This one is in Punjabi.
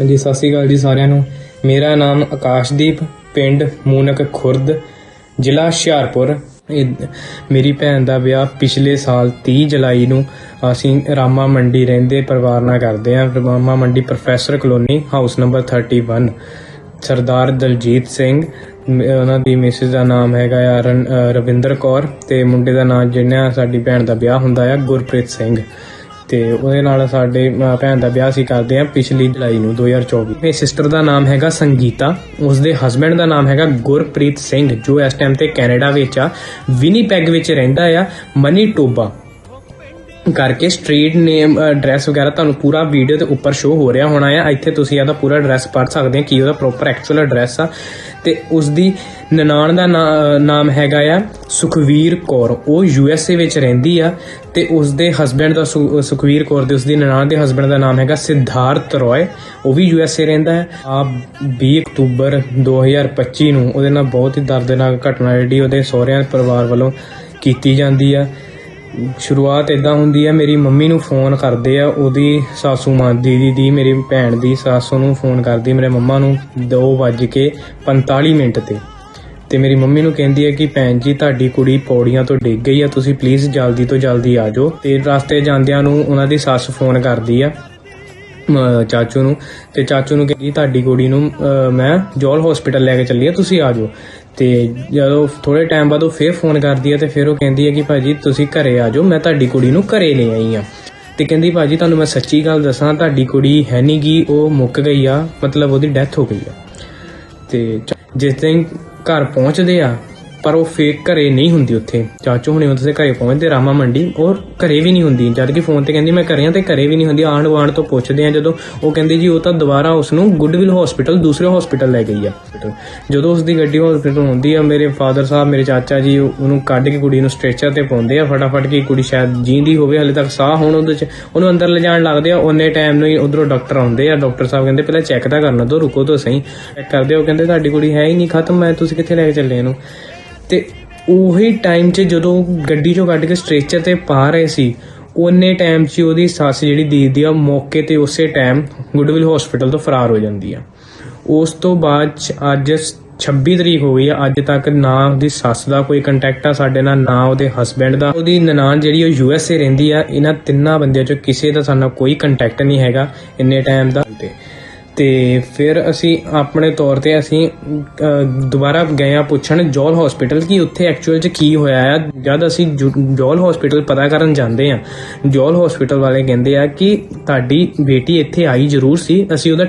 ਹਾਂਜੀ, ਸਤਿ ਸ਼੍ਰੀ ਅਕਾਲ ਜੀ ਸਾਰਿਆਂ ਨੂੰ। ਮੇਰਾ ਨਾਮ ਆਕਾਸ਼ਦੀਪ, ਪਿੰਡ ਮੂਨਕ ਖੁਰਦ, ਜ਼ਿਲ੍ਹਾ ਹੁਸ਼ਿਆਰਪੁਰ। ਇਹ- ਮੇਰੀ ਭੈਣ ਦਾ ਵਿਆਹ ਪਿਛਲੇ ਸਾਲ 30 ਜੁਲਾਈ ਨੂੰ ਅਸੀਂ ਰਾਮਾ ਮੰਡੀ ਰਹਿੰਦੇ ਪਰਿਵਾਰ ਨਾਲ ਕਰਦੇ ਹਾਂ। Rama Mandi professor colony, house number 31 Sardar Daljit Singh ਉਹਨਾਂ ਦੀ ਮਿਸਿਸ ਦਾ ਨਾਮ ਹੈਗਾ ਆ ਰਨ- ਰਵਿੰਦਰ ਕੌਰ ਤੇ ਮੁੰਡੇ ਦਾ ਨਾਮ ਜਿਹਨਾਂ ਸਾਡੀ ਭੈਣ ਦਾ ਵਿਆਹ ਹੁੰਦਾ ਆ, ਗੁਰਪ੍ਰੀਤ ਸਿੰਘ। ਤੇ ਉਹਦੇ ਨਾਲ ਸਾਡੇ ਭੈਣ ਦਾ ਵਿਆਹ ਸੀ ਕਰਦੇ ਆ ਪਿਛਲੀ ਜੁਲਾਈ ਨੂੰ 2024 ਮੇਰੇ ਸਿਸਟਰ ਦਾ ਨਾਮ ਹੈਗਾ ਸੰਗੀਤਾ, ਉਸਦੇ ਹਸਬੰਡ ਦਾ ਨਾਮ ਹੈਗਾ ਗੁਰਪ੍ਰੀਤ ਸਿੰਘ, ਜੋ ਇਸ ਟਾਈਮ ਤੇ ਕੈਨੇਡਾ ਵਿੱਚ ਆ, ਵਿਨੀਪੈਗ ਵਿੱਚ ਰਹਿੰਦਾ ਆ ਮਨੀ ਟੋਬਾ ਕਰਕੇ ਸਟਰੀਟ ਨੇਮ ਐਡਰੈਸ ਵਗੈਰਾ ਤੁਹਾਨੂੰ ਪੂਰਾ ਵੀਡੀਓ ਦੇ ਉੱਪਰ ਸ਼ੋ ਹੋ ਰਿਹਾ ਹੋਣਾ ਆ। ਇੱਥੇ ਤੁਸੀਂ ਇਹਦਾ ਪੂਰਾ ਐਡਰੈਸ ਪੜ੍ਹ ਸਕਦੇ ਆ, ਕੀ ਉਹਦਾ ਪ੍ਰੋਪਰ ਐਕਚੁਅਲ ਐਡਰੈਸ ਆ। ਤੇ ਉਸ ਦੀ ਨਨਾਣ ਦਾ ਨਾ- ਨਾਮ ਹੈਗਾ ਆ ਸੁਖਵੀਰ ਕੌਰ। ਉਹ ਯੂ ਐਸ ਏ ਵਿੱਚ ਰਹਿੰਦੀ ਆ ਤੇ ਉਸ ਦੇ ਹਸਬੰਡ ਦਾ ਸੁ- ਸੁਖਵੀਰ ਕੌਰ ਦੇ ਉਸ ਦੀ ਨਨਾਣ ਦੇ ਹਸਬੰਡ ਦਾ ਨਾਮ ਹੈਗਾ ਸਿਧਾਰਥ ਰੋਏ। ਉਹ ਵੀ ਯੂ ਐਸ ਏ ਰਹਿੰਦਾ ਹੈ। ਆ 20 ਅਕਤੂਬਰ 2025 ਨੂੰ ਉਹਦੇ ਨਾਲ ਬਹੁਤ ਹੀ ਦਰਦਨਾਕ ਘਟਨਾ ਜਿਹੜੀ ਉਹਦੇ ਸਹੁਰਿਆਂ, ਪਰਿਵਾਰ ਵੱਲੋਂ ਕੀਤੀ ਜਾਂਦੀ ਆ। ਸ਼ੁਰੂਆਤ ਇਦਾਂ ਹੁੰਦੀ ਹੈ ਮੇਰੀ ਮੰਮੀ ਨੂੰ ਫੋਨ ਕਰਦੇ ਆ, ਉਹਦੀ ਸਾਸੂ ਮਾਂ, ਦੀਦੀ ਦੀ, ਮੇਰੀ ਭੈਣ ਦੀ ਸਾਸੂ ਨੂੰ ਫੋਨ ਕਰਦੀ, ਮੇਰੇ ਮੰਮਾ ਨੂੰ 2:45 ਮਿੰਟ ਤੇ। ਤੇ ਮੇਰੀ ਮੰਮੀ ਨੂੰ ਕਹਿੰਦੀ ਹੈ ਕਿ ਭੈਣ ਜੀ, ਤੁਹਾਡੀ ਕੁੜੀ ਪੌੜੀਆਂ ਤੋਂ ਡਿੱਗ ਗਈ ਆ, ਤੁਸੀਂ ਪਲੀਜ਼ ਜਲਦੀ ਤੋਂ ਜਲਦੀ ਆ ਜਾਓ। ਤੇ ਰਸਤੇ ਜਾਂਦਿਆਂ ਨੂੰ ਉਹਨਾਂ ਦੀ ਸੱਸ ਫੋਨ ਕਰਦੀ ਆ ਚਾਚੂ ਨੂੰ। ਤੇ ਚਾਚੂ ਨੂੰ ਕਹਿੰਦੀ, ਤੁਹਾਡੀ ਕੁੜੀ ਨੂੰ ਮੈਂ ਜੋਲ ਹਸਪੀਟਲ ਲੈ ਕੇ ਚੱਲੀ ਆ, ਤੁਸੀਂ ਆ ਜਾਓ। ਤੇ ਜਦੋਂ ਥੋੜੇ ਟਾਈਮ ਬਾਅਦ ਉਹ ਫੇਰ ਫੋਨ ਕਰਦੀ ਆ ਤੇ ਫਿਰ ਉਹ ਕਹਿੰਦੀ ਹੈ ਕਿ ਭਾਜੀ ਤੁਸੀਂ ਘਰੇ ਆ ਜਾਓ, ਮੈਂ ਤੁਹਾਡੀ ਕੁੜੀ ਨੂੰ ਘਰੇ ਲੈ ਆਈ ਆ। ਤੇ ਕਹਿੰਦੀ ਭਾਜੀ ਤੁਹਾਨੂੰ ਮੈਂ ਸੱਚੀ ਗੱਲ ਦੱਸਾਂ, ਤੁਹਾਡੀ ਕੁੜੀ ਹੈ ਨਹੀਂ ਗੀ, ਉਹ ਮੁੱਕ ਗਈ ਆ, ਮਤਲਬ ਉਹਦੀ ਡੈਥ ਹੋ ਗਈ ਆ। ਤੇ ਜਿਸ ਦਿਨ ਘਰ ਪਹੁੰਚਦੇ ਆ ਪਰ ਉਹ ਫੇਕ ਘਰੇ ਨਹੀਂ ਹੁੰਦੀ ਉੱਥੇ। ਚਾਚੂ ਹੁਣੇ ਉੱਥੇ ਘਰੇ ਪਹੁੰਚਦੇ, ਰਾਮਾ ਮੰਡੀ ਔਰ ਘਰੇ ਵੀ ਨਹੀਂ ਹੁੰਦੀ। ਜਦ ਕਿ ਫੋਨ ਤੇ ਕਹਿੰਦੀ, ਮੈਂ ਘਰੇ ਆ ਤੇ ਘਰੇ ਵੀ ਨਹੀਂ ਹੁੰਦੀ। ਆਂਢ ਗੁਆਂਢ ਤੋਂ ਪੁੱਛਦੇ ਆ ਜਦੋਂ ਉਹ ਕਹਿੰਦੇ, ਜੀ, ਉਹ ਤਾਂ ਦੁਬਾਰਾ ਉਸ ਨੂੰ ਗੁੱਡਵਿਲ ਹਸਪੀਟਲ ਦੂਸਰੇ ਹਸਪੀਟਲ ਲੈ ਗਈ ਆ। ਜਦੋਂ ਉਸ ਦੀ ਗੱਡੀ ਹਸਪੀਟਲ ਹੁੰਦੀ ਆ, ਮੇਰੇ ਫਾਦਰ ਸਾਹਿਬ, ਮੇਰੇ ਚਾਚਾ ਜੀ, ਉਹਨੂੰ ਕੱਢ ਕੇ ਕੁੜੀ ਨੂੰ ਸਟ੍ਰੈਚਰ ਤੇ ਪਾਉਂਦੇ ਆ। ਫਟਾਫਟ ਕਿ ਕੁੜੀ ਸ਼ਾਇਦ ਜੀਂਦੀ ਹੋਵੇ, ਹਲੇ ਤੱਕ ਸਾਹ ਹੋਣ ਉਹਦੇ ਚ, ਉਹਨੂੰ ਅੰਦਰ ਲਿਜਾਣ ਲੱਗਦੇ ਆ। ਉਹਨੇ ਟਾਈਮ ਨੂੰ ਹੀ ਉਧਰੋਂ ਡਾਕਟਰ ਆਉਂਦੇ ਆ। ਡਾਕਟਰ ਸਾਹਿਬ ਕਹਿੰਦੇ, ਪਹਿਲਾਂ ਚੈੱਕ ਤਾਂ ਕਰਨਾ ਦੋ, ਰੁਕੋ ਤਾਂ ਸਹੀ। ਚੈੱਕ ਕਰਦੇ ਉਹ ਕਹਿੰਦੇ, ਤੁਹਾਡੀ ਕੁੜੀ ਹੈ ਹੀ ਨਹੀਂ ਖਤਮ, ਮੈਂ, ਤੁਸੀਂ ਕਿੱਥੇ ਲੈ ਕੇ ਚੱਲੇ ਇਹਨੂੰ? ਤੇ ਉਹੀ ਟਾਈਮ 'ਚ ਜਦੋਂ ਗੱਡੀ 'ਚੋਂ ਕੱਢ ਕੇ ਸਟ੍ਰੈਚਰ ਤੇ ਪਾ ਰਹੇ ਸੀ, ਉਹਨੇ ਟਾਈਮ 'ਚ ਉਹਦੀ ਸੱਸ ਜਿਹੜੀ ਦੀਦੀ ਆ, ਮੌਕੇ ਤੇ ਉਸੇ ਟਾਈਮ ਗੁੱਡਵਿਲ ਹਸਪੀਟਲ ਤੋਂ ਫਰਾਰ ਹੋ ਜਾਂਦੀ ਆ। ਉਸ ਤੋਂ ਬਾਅਦ ਅੱਜ 26 ਤਰੀਕ ਹੋ ਗਈ ਆ, ਅੱਜ ਤੱਕ ਨਾ ਉਹਦੀ ਸੱਸ ਦਾ ਕੋਈ ਕੰਟੈਕਟ ਆ ਸਾਡੇ ਨਾਲ, ਨਾ ਉਹਦੇ ਹਸਬੰਡ ਦਾ। ਉਹਦੀ ਨਨਾਣ ਜਿਹੜੀ ਉਹ ਯੂ ਐਸ ਏ ਰਹਿੰਦੀ ਆ, ਇਹਨਾਂ ਤਿੰਨਾਂ ਬੰਦਿਆਂ 'ਚੋਂ ਕਿਸੇ ਦਾ ਸਾਨੂੰ ਕੋਈ ਕੰਟੈਕਟ ਨਹੀਂ ਹੈਗਾ ਇੰਨੇ ਟਾਈਮ ਦਾ। ਤੇ ਤੇ ਫਿਰ ਅਸੀਂ ਆਪਣੇ ਤੌਰ ਤੇ ਅਸੀਂ ਦੁਬਾਰਾ ਗਏ ਆ ਪੁੱਛਣ ਜੋਲ ਹਸਪੀਟਲ ਕਿ ਉੱਥੇ ਐਕਚੁਅਲ 'ਚ ਕੀ ਹੋਇਆ ਆ? ਜਦ ਅਸੀਂ ਜੁ- ਜੋਲ ਹਸਪੀਟਲ ਪਤਾ ਕਰਨ ਜਾਂਦੇ ਆ ਜੋਲ ਹਸਪੀਟਲ ਵਾਲੇ ਕਹਿੰਦੇ ਆ ਕਿ ਤੁਹਾਡੀ ਬੇਟੀ ਇੱਥੇ ਆਈ ਜ਼ਰੂਰ ਸੀ, ਅਸੀਂ ਉਹਦਾ